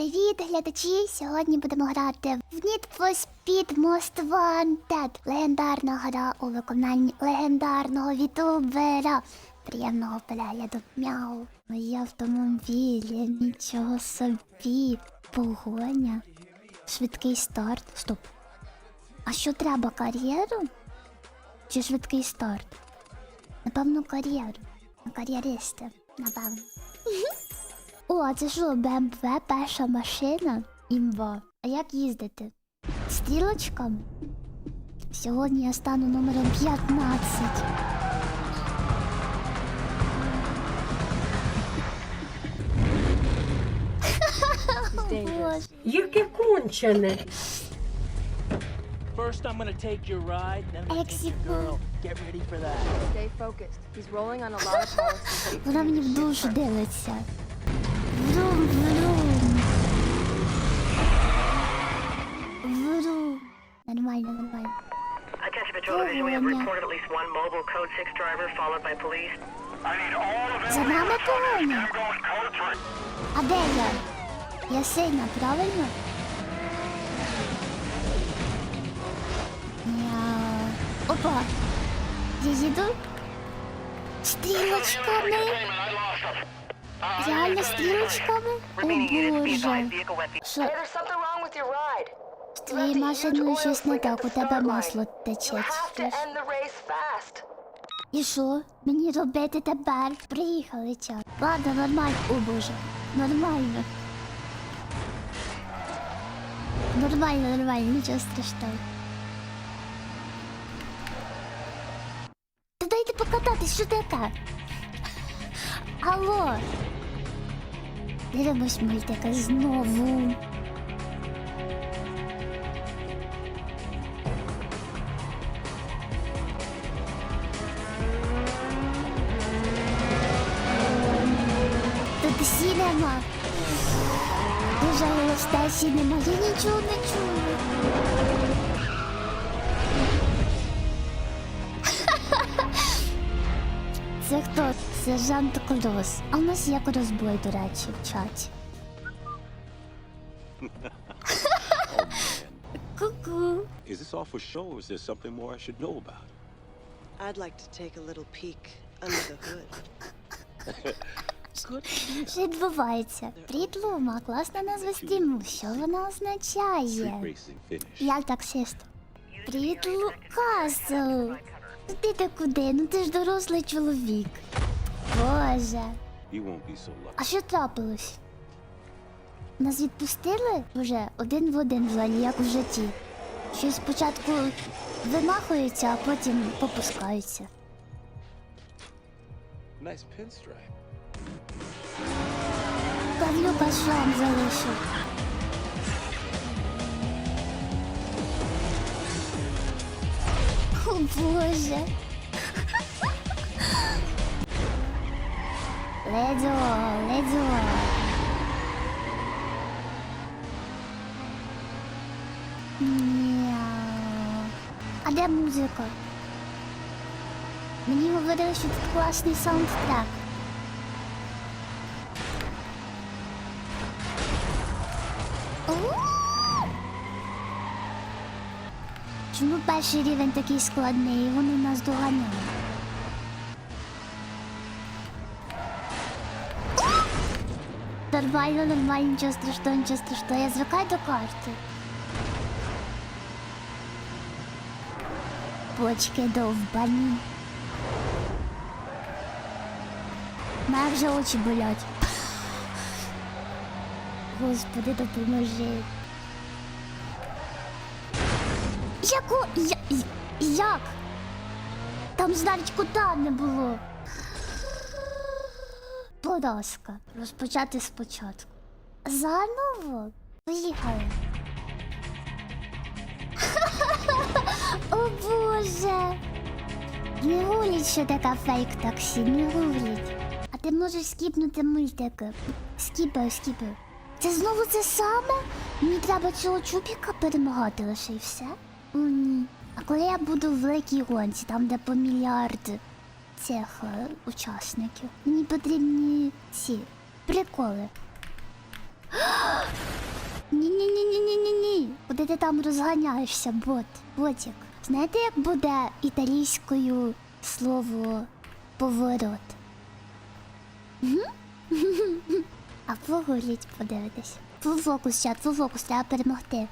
Привіт, глядачі! Сьогодні будемо грати в Need for Speed Most Wanted. Легендарна гра у виконанні легендарного вітубера. Приємного перегляду. Мяу. Мої автомобілі, нічого собі. Погоня. Швидкий старт. Стоп. А що треба, кар'єру? Чи швидкий старт? Напевно, кар'єру. Кар'єристи. Напевно. О, це що, БМВ перша машина? Імба. А як їздити? Стрілочком? Сьогодні я стану номером 15. Боже. Яке кончене. First, I'm gonna take your ride, then I'm gonna take your girl. Get ready for that. Stay focused. He's rolling on a lot of policies. Вона мені в душу дивиться. Врум, врум. Врум. Нормально, нормально. Attention Patrol Division, we have Погоня. reported at least one mobile Code 6 driver followed by police. I need all of За нами погоня. I'm going code 3. А де я? Я сильна, правильно? Мяу. Опа. Я їду стрілочками. Реально стрілочками? О боже. Що, з твоєю машиною щось не так, у тебе масло тече. І що? Мені робити тепер? Приїхали час. Ладно, нормально. О боже. Нормально. Нормально, нормально, нічого страшного. Та дайте покататись, що таке? Алло. Дивимось мультика знову. Тут сінема. Дуже голосна сінема. Я нічого не чую. Хто? Сержант А у нас є розбой, до речі, в чаті. Ку-ку. Is this all for show, or is there something more I should know about? I'd like to take a little peek under the hood. Що відбувається? Привіт, класна назва стріму. Що вона означає? Я таксист. Привіт, Лукасу. Ну Ти ти куди? Ну ти ж дорослий чоловік. Боже. А що трапилось? Нас відпустили? Вже один в один взагалі, як у житті. Щось спочатку вимахуються, а потім попускаються. Nice. Павлюка шрам залишив. О боже. Ледзо, ледзо. Мяу. А де музика? Мені говорили, що тут класний саундтрек. Чому перший рівень такий складний і вони нас доганяли? Нормально, нормально, нічого страшного, нічого страшного. Я звикаю до карти. Бочки довбані. Мене вже очі болять. Господи, допоможи. Яку? Я, як? Там навіть кута не було. Поразка. Розпочати спочатку. Заново? Поїхали. О боже. Не гуліть, що така фейк таксі, не гуліть. А ти можеш скіпнути мультики. Скіпаю, скіпаю. Це знову це саме? Мені треба цього чупіка перемагати лише і все? О, ні. А коли я буду в великій гонці, там де по мільярд цих е, учасників, мені потрібні ці приколи. Ні-ні-не-ні. Куди ти там розганяєшся, бот? Ботик. Знаєте, як буде італійською слово поворот? А погуліть, подивитись. Фул фокус, чат, фул треба перемогти.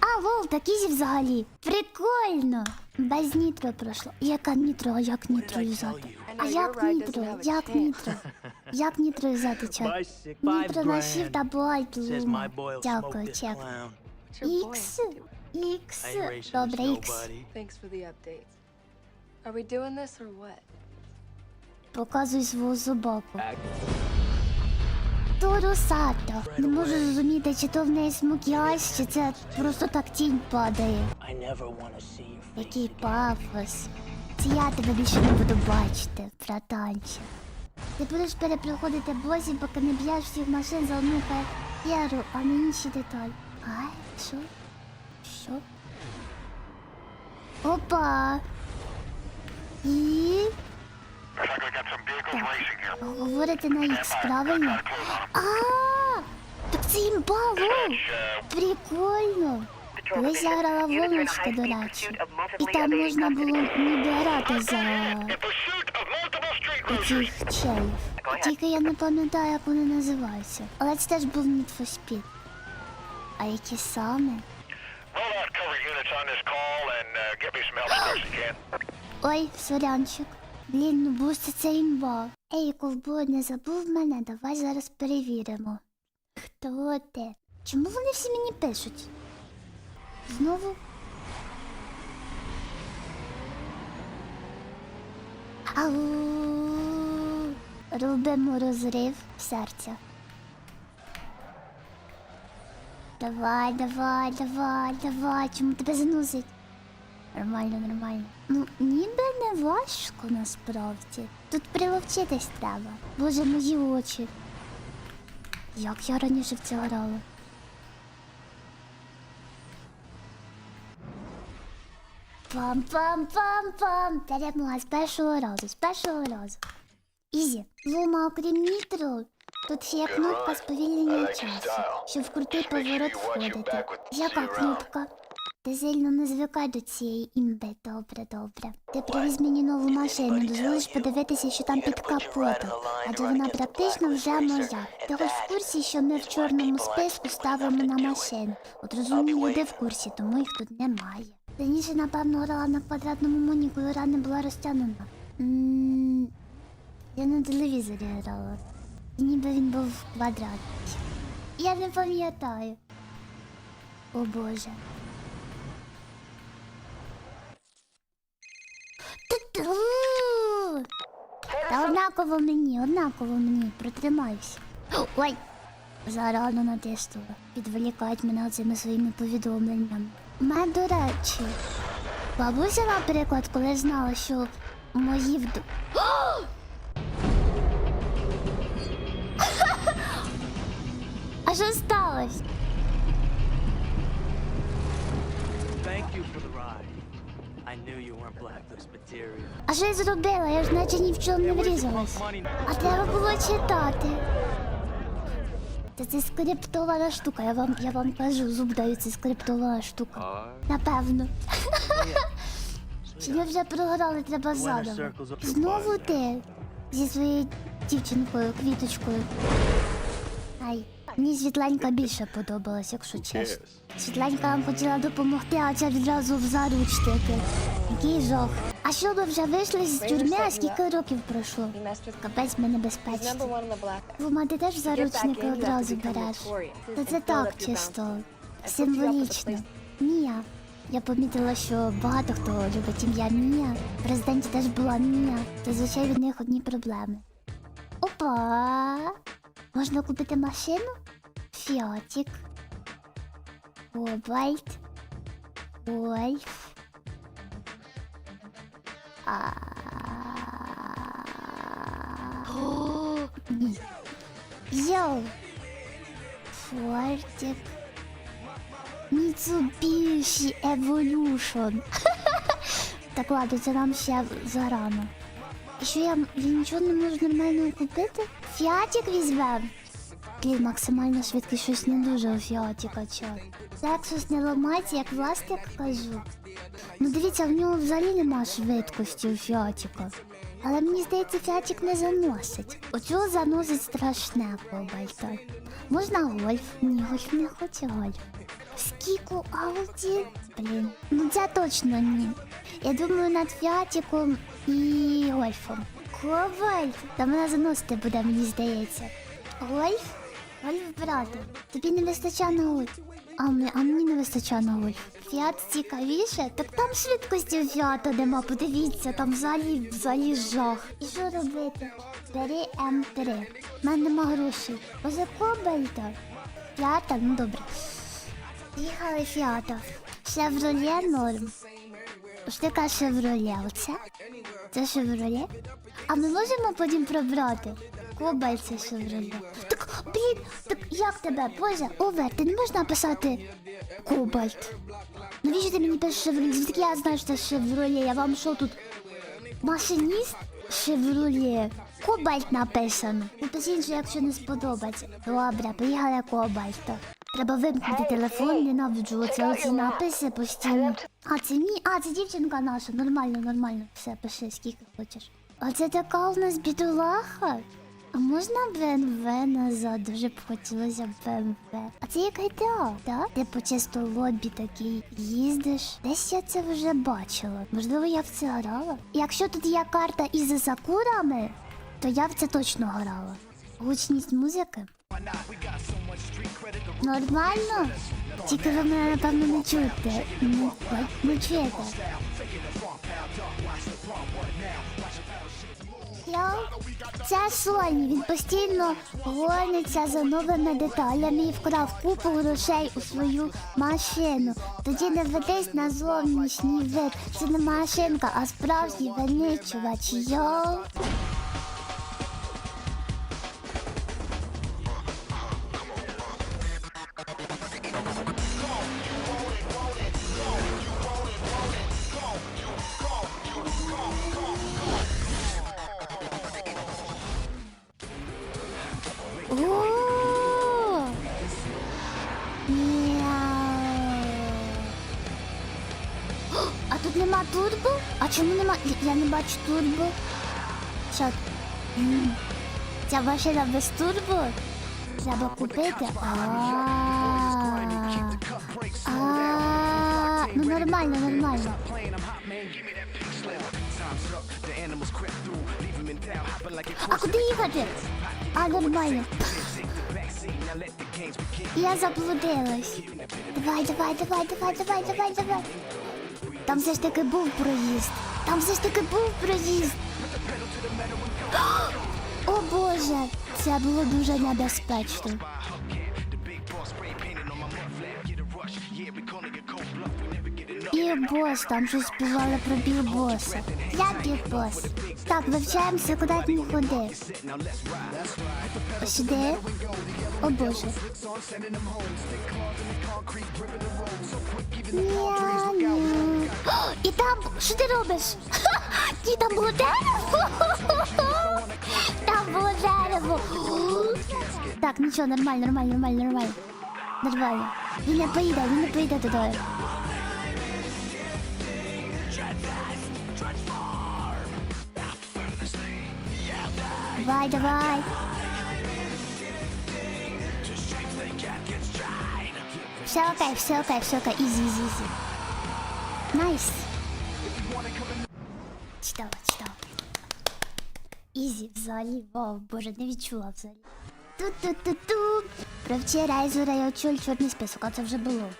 А, лол, так ізі взагалі. Прикольно. Без нітро пройшло. Яка нітро, а як нітро юзати? А як нітро? Як нітро? Як нітро юзати, чат? Нітро на shift або alt. Дякую, чек. Ікс. Ікс. Добре, ікс. Thanks for собаку. Торусато. Не можу зрозуміти, чи то в неї смокіаж, чи це просто так тінь падає. Який пафос. Це я тебе більше не буду бачити, братанче. Ти будеш перепроходити бозі, поки не б'єш всіх машин за одну кар'єру, а не інші деталі. А, що? Що? Опа! І... Here. Говорите на X, правильно? А, так це імба, лол. Прикольно. Колись я грала в Волочка, до речі. І там можна було ніби грати за оцих челів. Тільки я не пам'ятаю, як вони називаються. Але це теж був Need for Speed. А які саме? Uh. Ой, сорянчик. Блін, ну бусти це імба. Ей, ковбой, не забув мене, давай зараз перевіримо. Хто ти? Чому вони всі мені пишуть? Знову? Ау. Робимо розрив серця. Давай, давай, давай, давай. Чому тебе заносить? Нормально, нормально. Ну, ніби не важко насправді. Тут приловчитись треба. Боже, мої очі. Як я раніше в це грала? Пам-пам-пам-пам. Перемогла з першого разу, з першого разу. Ізі. Лума, окрім нітро, тут ще є кнопка сповільнення часу, щоб в крутий поворот входити. Яка кнопка? Ти сильно не звикай до цієї імби, добре, добре. Ти привіз мені нову машину, дозволиш подивитися, що там під капотом, адже вона практично вже моя. Ти хоч в курсі, що ми в чорному списку ставимо на машину. От розумні люди в курсі, тому їх тут немає. Раніше, напевно, грала на квадратному моні, коли гра не була розтягнута. Я на телевізорі грала. І ніби він був в квадраті. Я не пам'ятаю. О боже. Та однаково мені, однаково мені, протримайся. Ой! Зарано натиснула. Підволікають мене цими своїми повідомленнями. Ме, до речі, бабуся, наприклад, коли знала, що мої вд... А що сталося? Thank you ride. А що я зробила? Я ж наче ні в чому не врізалась. А треба було читати. Та це скриптована штука, я вам, я вам кажу, зуб даю, це скриптована штука. Напевно. Чи ми вже програли, треба заново. Знову ти зі своєю дівчинкою, квіточкою. Мені Світленька більше подобалась, якщо чесно. Світленька вам хотіла допомогти, а ця відразу в заручники. Який жах. А що ви вже вийшли з тюрми, а скільки років пройшло? Капець ми небезпечні. Лума, ти теж заручники одразу береш. Та це так чисто. Символічно. Мія. Я помітила, що багато хто любить ім'я Мія. В президенті теж була Мія. Зазвичай від них одні проблеми. Опа! Можна купити машину? Фіатік. Кобальт. Гольф. А... Йоу! Фортик. Mitsubishi Evolution. так ладно, це нам ще зарано. Що я, я нічого не можу нормально купити? Фіатик візьмем. Блін, максимальна швидкість щось не дуже фіатіка, чат. Лексус не ламається, як властик кажу. Ну дивіться, в нього взагалі нема швидкості у фіатіка. Але мені здається, фіатік не заносить. Оцього заносить страшне кобальта. Можна гольф? Ні, гольф не хоче гольф. Скіку Ауді? Блін. Ну це точно ні. Я думаю над фіатіком і гольфом. Ковальт! Та мене заносити буде, мені здається. Гольф? Гольф брати. Тобі не вистачає на. А, мені, а мені не вистачає на. Фіат цікавіше? Так там швидкості фіата нема, подивіться, там взагалі, взагалі жах. І що робити? Бери М3. У мене нема грошей. Поза кобальта. Фіата, ну добре. Їхали фіата. Шевроле норм. Що ти шевроле? Оце? Це шевроле? А ми можемо потім пробрати? Кобальт це шевроле. Так, блін, так як тебе, Боже, Овер, ти не можеш написати Кобальт? Навіщо ти мені пишеш шевроле? Звідки я знаю, що це шевроле? Я вам що тут? Машиніст? Шевроле. Кобальт написано. Напишіть, що якщо не сподобається. Добре, поїхали кобальта. Треба вимкнути телефон, ненавиджу оце оці написи постійно. А, це мій, а, це дівчинка наша. Нормально, нормально. Все, пиши, скільки хочеш. А це така у нас бідолаха. А можна БМВ назад? Дуже б хотілося БМВ. А це як GTA, так? Ти по чисто лобі такий їздиш. Десь я це вже бачила. Можливо, я в це грала. Якщо тут є карта із сакурами, то я в це точно грала. Гучність музики. Нормально? Тільки ви мене, напевно, не чуєте. Не, не чуєте. Це Соні, він постійно гониться за новими деталями і вкрав купу грошей у свою машину. Тоді не ведись на зовнішній вид. Це не машинка, а справжній виничувач. Йоу. Чому нема? Я- не бачу турбо. Що? Ця машина без турбо? Треба купити. Ну нормально, нормально. А куди їхати? А, нормально. Я заблудилась. Давай, давай, давай, давай, давай, давай, давай. Там все ж таки був проїзд. Там все ж таки був проїзд. О боже, це було дуже небезпечно. Бос, там щось співали про білбоса. Я білбос. Так, вивчаємося, куди ти не ходи. Сюди. О боже. І там, що ти робиш? Ні, там було дерево. Там було дерево. Так, нічого, нормально, нормально, нормально, нормально. Нормально. Він не поїде, він не поїде туди. Давай, давай. Все окей, все окей, все окей. Ізі, ізі, ізі. Найс. Читала, читала. Ізі, взагалі, вау, боже, не відчула взагалі. Ту-ту-ту-ту. Про вчора Ізура я очоль чорний список, а це вже було.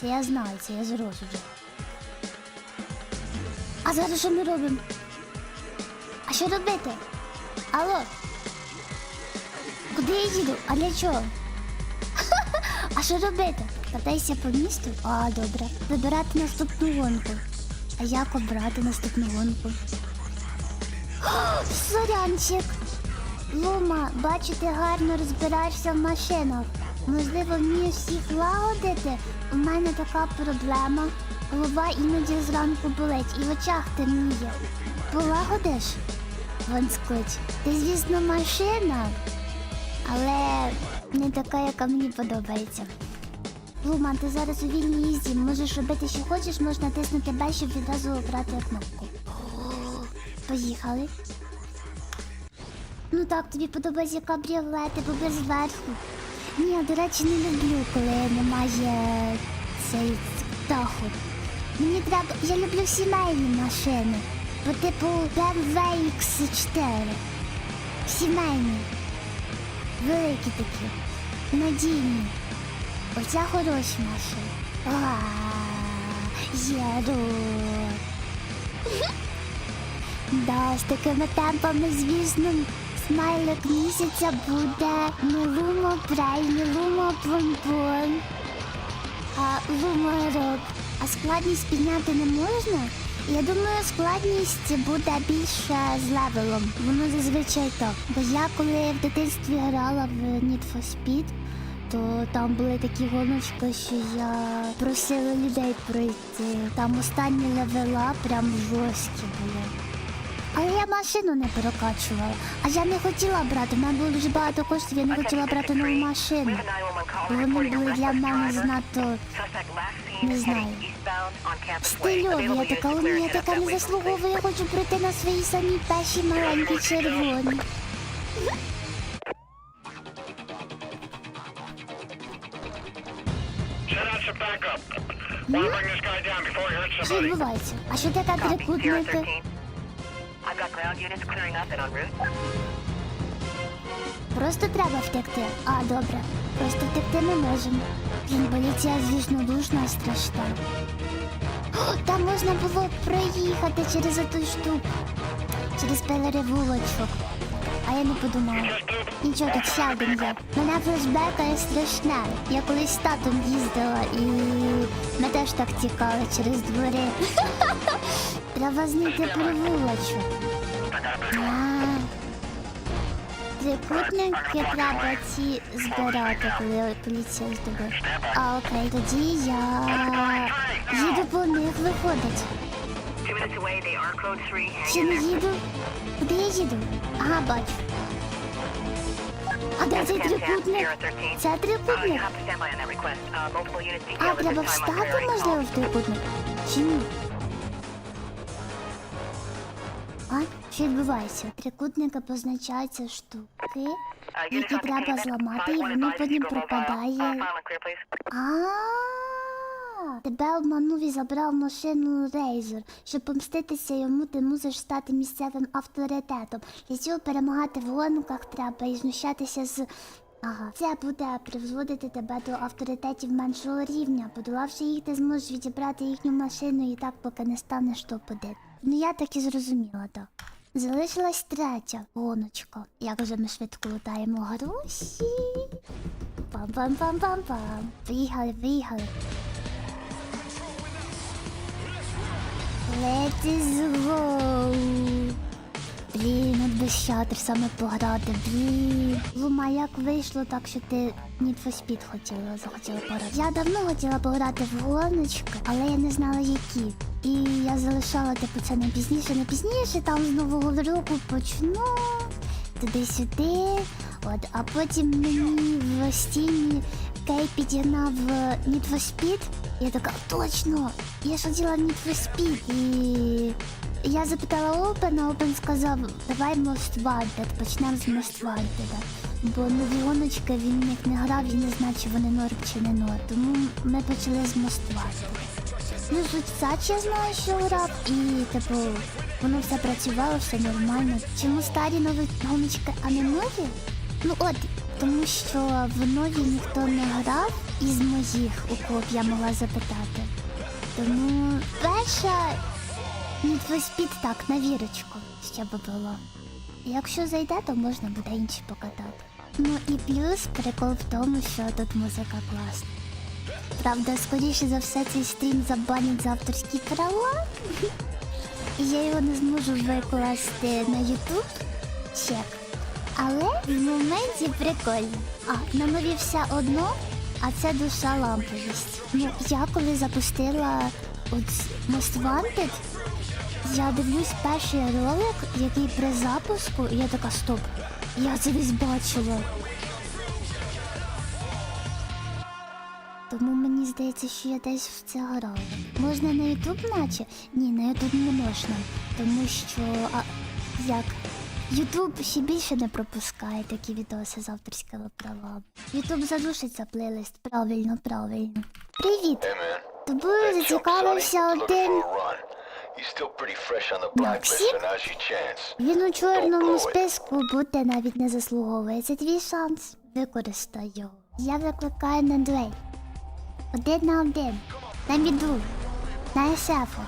Це я знаю, це я зрос уже. А зараз що ми робимо? А що робити? Алло? Куди я їду? А для чого? А що робити? Катайся по місту? А, добре. Вибирати наступну гонку. А як обрати наступну гонку? Сорянчик! Лума, бачу, ти гарно розбираєшся в машинах. Можливо, вмієш всіх лагодити? У мене така проблема. Голова іноді зранку болить і в очах темніє. Полагодиш? Вон скотч. Ти, звісно, машина. але не така, яка мені подобається. Луман, ти зараз у вільній їзді. Можеш робити, що хочеш, можеш натиснути Б, щоб відразу обрати кнопку. Поїхали. Ну так, тобі подобається кабріолети, бо без верху. Ні, до речі, не люблю, коли немає цей даху. Мені треба. Я люблю сімейні машини. По типу BMW X4. Сімейні. Великі такі. Надійні. Оця хороша машина. А, Єду. Да, з такими темпами, звісно, смайлик місяця буде не лумо прей, не лумо помпон, а лумо рок. А складність підняти не можна? Я думаю, складність буде більше з левелом. Воно зазвичай так. Бо я коли в дитинстві грала в Need for Speed, то там були такі гоночки, що я просила людей пройти. Там останні левела прям жорсткі були. Але я машину не перекачувала. А я не хотіла брати. У мене було дуже багато коштів, я не хотіла брати нову машину. We have a 911 call Бо Вони були для мене driver. Не знаю. heading eastbound on Campus Way. стильові. Я Available така, units «О, clear ні, я head up така не заслуговую, я хочу прийти на свої самі перші маленькі червоні. Hurts Що відбувається? А що таке Copy, трикутники? 013. I've got ground units clearing up and en route. Просто треба втекти. А, добре. Просто втекти не можемо. Блін, поліція, звісно, душна страшна. О, там можна було проїхати через оту штуку. Через переривулочок. А я не подумала. Нічого, тут один є. Мене флешбекає страшне. Я колись з татом їздила і ми теж так тікали через двори. Треба знайти перевулочок. Трикутники треба ці збирати, коли поліція здобує. А окей, тоді я їду по них виходить. Two minutes away, they are code 3. Hang Чи не їду? Куди я їду? Ага, бачу. А де цей трикутник? Це трикутник. А, треба встати, можливо, в трикутник? Чи ні? Що відбувається? Трикутники позначаються штуки, які треба зламати, і воно потім пропадає. А тебе обманув і забрав машину Рейзер. Щоб помститися йому, ти мусиш стати місцевим авторитетом. Для цього перемагати в гонках треба і знущатися з. Ага, це буде призводити тебе до авторитетів меншого рівня. Подолавши їх, ти зможеш відібрати їхню машину і так, поки не станеш топ-1. Ну я так і зрозуміла, так. Залишилась третя гоночка. Як вже ми швидко лутаємо гроші. Пам-пам-пам-пам-пам. Бігали, бігали. Let's go. Блін, от би шатер саме пограти, блін. Лума, як вийшло так, що ти Need for Speed хотіла, захотіла пограти? Я давно хотіла пограти в гоночки, але я не знала які. І я залишала типу це не пізніше, не пізніше, там з нового року почну туди-сюди. От, а потім мені в стіні Кей підігнав Need for Speed. Я така, точно, я ж хотіла Need for Speed. І я запитала Опен, а Опен сказав, давай Most Wanted, почнемо з Most Wanted. Бо нові гоночки він в не грав і не знає, чи вони норм чи не норм. Тому ми почали з Most Wanted. Ну, Сач я знаю, що грав, і типу, воно все працювало, все нормально. Чому старі нові гоночки, а не нові? Ну от, тому що в нові ніхто не грав із моїх, у кого б я могла запитати. Тому перша Need for Speed так, на вірочку, ще би було. Якщо зайде, то можна буде інші покатати. Ну і плюс прикол в тому, що тут музика класна. Правда, скоріше за все цей стрім забанять за авторські права. І я його не зможу викласти на Ютуб. Чек. Але в моменті прикольно. А, на нові все одно, а це душа ламповість. Ну, я коли запустила от Most Wanted, я дивлюсь перший ролик, який при запуску, і я така стоп. Я це весь бачила. Тому мені здається, що я десь в це грала. Можна на Ютуб наче? Ні, на Ютуб не можна. Тому що а, як? Ютуб ще більше не пропускає такі відоси з авторськими правами. Ютуб задушиться плейлист. Правильно, правильно. Привіт! Тобою зацікавився один. Максим? Він у чорному списку бути навіть не заслуговує. Це твій шанс. Використай його. Я викликаю на дуель. Один на один. На міду. На ешефу.